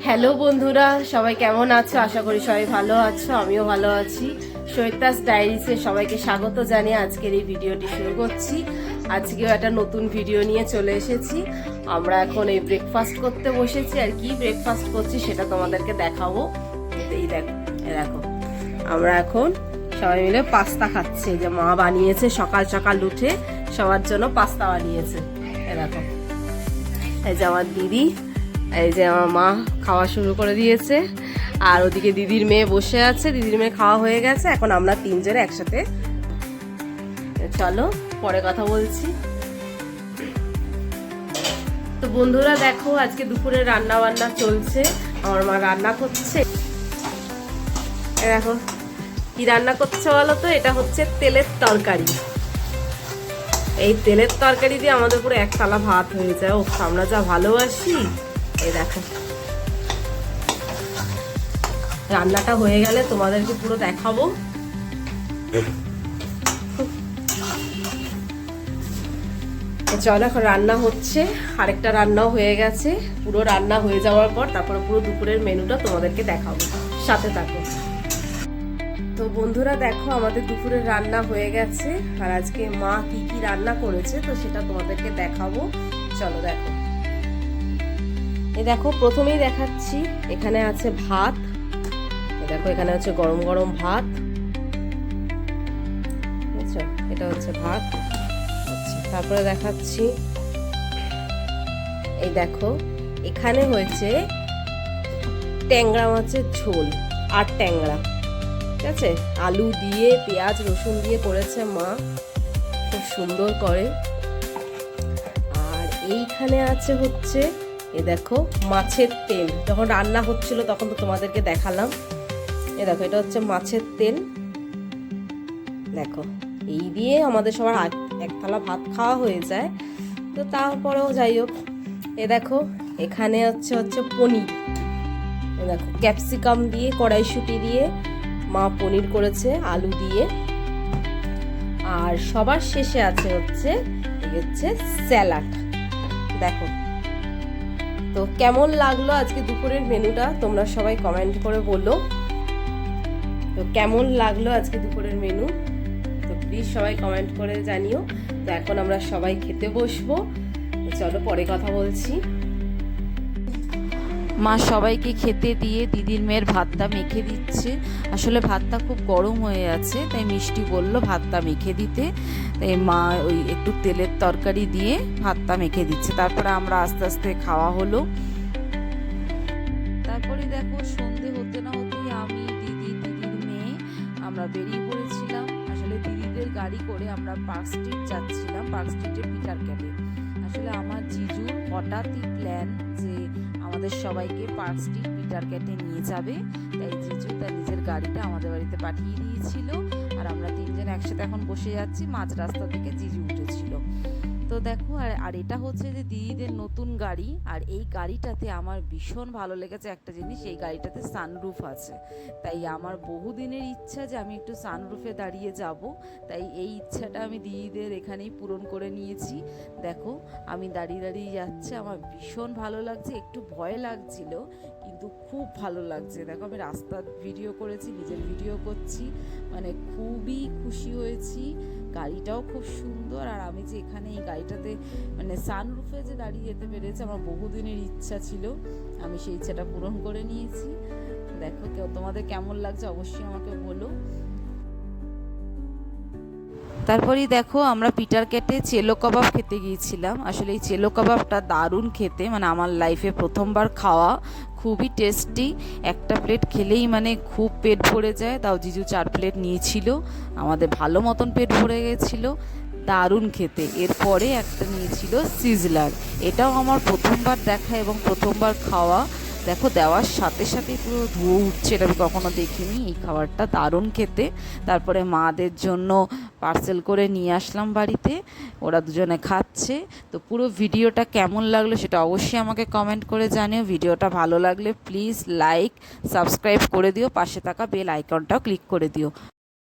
Hello বন্ধুরা, সবাই কেমন আছো? আশা করি সবাই ভালো আছো, আমিও ভালো আছি। সৈতাস ডায়েরিসে সবাইকে স্বাগত জানিয়ে আজকের এই ভিডিওটি শুরু করছি। আজকেও একটা নতুন ভিডিও নিয়ে চলে এসেছি। আমরা এখন এই ব্রেকফাস্ট করতে বসেছি। আর কি ব্রেকফাস্ট করছি সেটা তোমাদেরকে দেখাবো। এই দেখো দেখো। আমরা এখন সবাই মিলে পাস্তা খাচ্ছি। যে মা বানিয়েছে, সকাল সকাল উঠে সবার জন্য পাস্তা বানিয়েছে। দেখো। এই যে আমার দিদি এই যে আমার মা খাওয়া শুরু করে দিয়েছে। আর ওদিকে দিদির মেয়ে বসে আছে, দিদির মেয়ে খাওয়া হয়ে গেছে। এখন আমরা তিনজনে একসাথে। চলো, পরে কথা বলছি। তো বন্ধুরা দেখো, আজকে দুপুরে রান্না বান্না চলছে। আমার মা রান্না করছে। দেখো, কি রান্না করছে বলো তো? এটা হচ্ছে তেলের তরকারি। এই তেলের তরকারি দিয়ে আমাদের পুরো এক থালা ভাত হয়ে যায়। ও আমরা যা ভালোবাসি। দেখো। রান্নাটা হয়ে গেলে তোমাদেরকে পুরো দেখাবো। তো চলো এখন রান্না হচ্ছে। আরেকটা রান্নাও হয়ে গেছে। পুরো রান্না হয়ে যাওয়ার পর তারপরে পুরো দুপুরের মেনুটা তোমাদেরকে দেখাবো। সাথে থাকো। তো বন্ধুরা দেখো আমাদের দুপুরের রান্না হয়ে গেছে। আর আজকে মা কি কি রান্না করেছে তো সেটা তোমাদেরকে দেখাবো। চলো দেখো। দেখো, প্রথমেই দেখাচ্ছি, এখানে আছে ভাত। দেখো, এখানে হচ্ছে গরম গরম ভাত। এটা হচ্ছে ভাত। আচ্ছা তারপরে দেখাচ্ছি। এই দেখো, এখানে হয়েছে ট্যাংরা মাছের ঝোল আর ট্যাংরা। ঠিক আছে? আলু দিয়ে, পেঁয়াজ, রসুন দিয়ে করেছে মা। খুব সুন্দর করে। আর এইখানে আছে হচ্ছে এ দেখো, মাছের তেল। যখন রান্না হচ্ছিল, তখন তো তোমাদেরকে দেখালাম। এ দেখো, এটা হচ্ছে মাছের তেল। দেখো, এই দিয়ে আমাদের সবার এক থালা ভাত খাওয়া হয়ে যায়। তো তারপরেও যাই হোক, এ দেখো, এখানে হচ্ছে হচ্ছে পনির। এ দেখো, ক্যাপসিকাম দিয়ে, কড়াইশুটি দিয়ে মা পনির করেছে, আলু দিয়ে। আর সবার শেষে আছে হচ্ছে হচ্ছে স্যালাড। দেখো তো কেমন লাগল আজকে দুপুরের মেনুটা? তোমরা সবাই কমেন্ট করে বলো। তো কেমন লাগল আজকে দুপুরের মেনু? তো প্লিজ সবাই কমেন্ট করে জানিও। তো এখন আমরা সবাই খেতে বসবো। চলো পরে কথা বলছি। মা সবাইকে খেতে দিয়ে দিদির মেয়ের ভাতটা মেখে দিচ্ছে। আসলে ভাতটা খুব গরম হয়ে আছে, তাই মিষ্টি বলল ভাতটা মেখে দিতে। তাই মা ওই একটু তেলের তরকারি দিয়ে ভাতটা মেখে দিচ্ছে। তারপরে আমরা আস্তে আস্তে খাওয়া হলো। তারপরে দেখো সন্ধে হতে না হতেই আমি, দিদি, দিদির মেয়ে আমরা বেরিয়ে পড়েছিলাম। আসলে দিদিদের গাড়ি করে আমরা পার্ক স্ট্রিট যাচ্ছিলাম, পার্ক স্ট্রিটের পিটার ক্যাবে আসলে আমার জিজুর হঠাৎই প্ল্যান যে আমাদের সবাইকে পার্ক স্ট্রিট পিটার ক্যাটে নিয়ে যাবে। তাই জিজু তার নিজের গাড়িটা আমাদের বাড়িতে পাঠিয়ে দিয়েছিল। আর আমরা তিনজন একসাথে এখন বসে যাচ্ছি, মাঝ রাস্তা থেকে জিজু উঠেছিল। তো দেখো, আর আর এটা হচ্ছে যে দিদিদের নতুন গাড়ি, আর এই গাড়িটাতে আমার ভীষণ ভালো লেগেছে একটা জিনিস, এই গাড়িটাতে সানরুফ আছে। তাই আমার বহুদিনের ইচ্ছা যে আমি একটু সানরুফে দাঁড়িয়ে যাব, তাই এই ইচ্ছাটা আমি দিদিদের এখানেই পূরণ করে নিয়েছি। দেখো, আমি দাঁড়িয়ে দাঁড়িয়ে যাচ্ছে, আমার ভীষণ ভালো লাগছে, একটু ভয় লাগছিল কিন্তু খুব ভালো লাগছে। দেখো আমি রাস্তার ভিডিও করেছি, নিজের ভিডিও করছি মানে খুবই খুশি হয়েছি। গাড়িটাও খুব সুন্দর আর আমি যে এখানে এই গাড়িটাতে মানে সানরুফে যে দাঁড়িয়ে যেতে পেরেছি, আমার বহুদিনের ইচ্ছা ছিল। আমি সেই ইচ্ছাটা পূরণ করে নিয়েছি। দেখো কেউ তোমাদের কেমন লাগছে অবশ্যই আমাকে বলো। তারপরেই দেখো আমরা পিটার কেটে চেলো কাবাব খেতে গিয়েছিলাম। আসলে এই চেলো কাবাবটা দারুণ খেতে মানে আমার লাইফে প্রথমবার খাওয়া খুবই টেস্টি একটা প্লেট খেলেই মানে খুব পেট ভরে যায়। তাও জিজু চার প্লেট নিয়েছিল। আমাদের ভালো মতন পেট ভরে গেছিল। দারুণ খেতে। এরপরে একটা নিয়েছিল সিজলার এটাও আমার প্রথমবার দেখা এবং প্রথমবার খাওয়া। দেখো, দেওয়ার সাথে সাথে পুরো ধুয়ো উঠছে, এটা আমি কখনো দেখিনি। এই খাবারটা দারুণ খেতে। তারপরে মাদের জন্য পার্সেল করে নিয়ে আসলাম বাড়িতে। ওরা দুজনে খাচ্ছে। তো পুরো ভিডিওটা কেমন লাগল সেটা অবশ্যই আমাকে কমেন্ট করে জানিও। ভিডিওটা ভালো লাগলে প্লিজ লাইক সাবস্ক্রাইব করে দিও। পাশে থাকা বেল আইকনটাও ক্লিক করে দিও।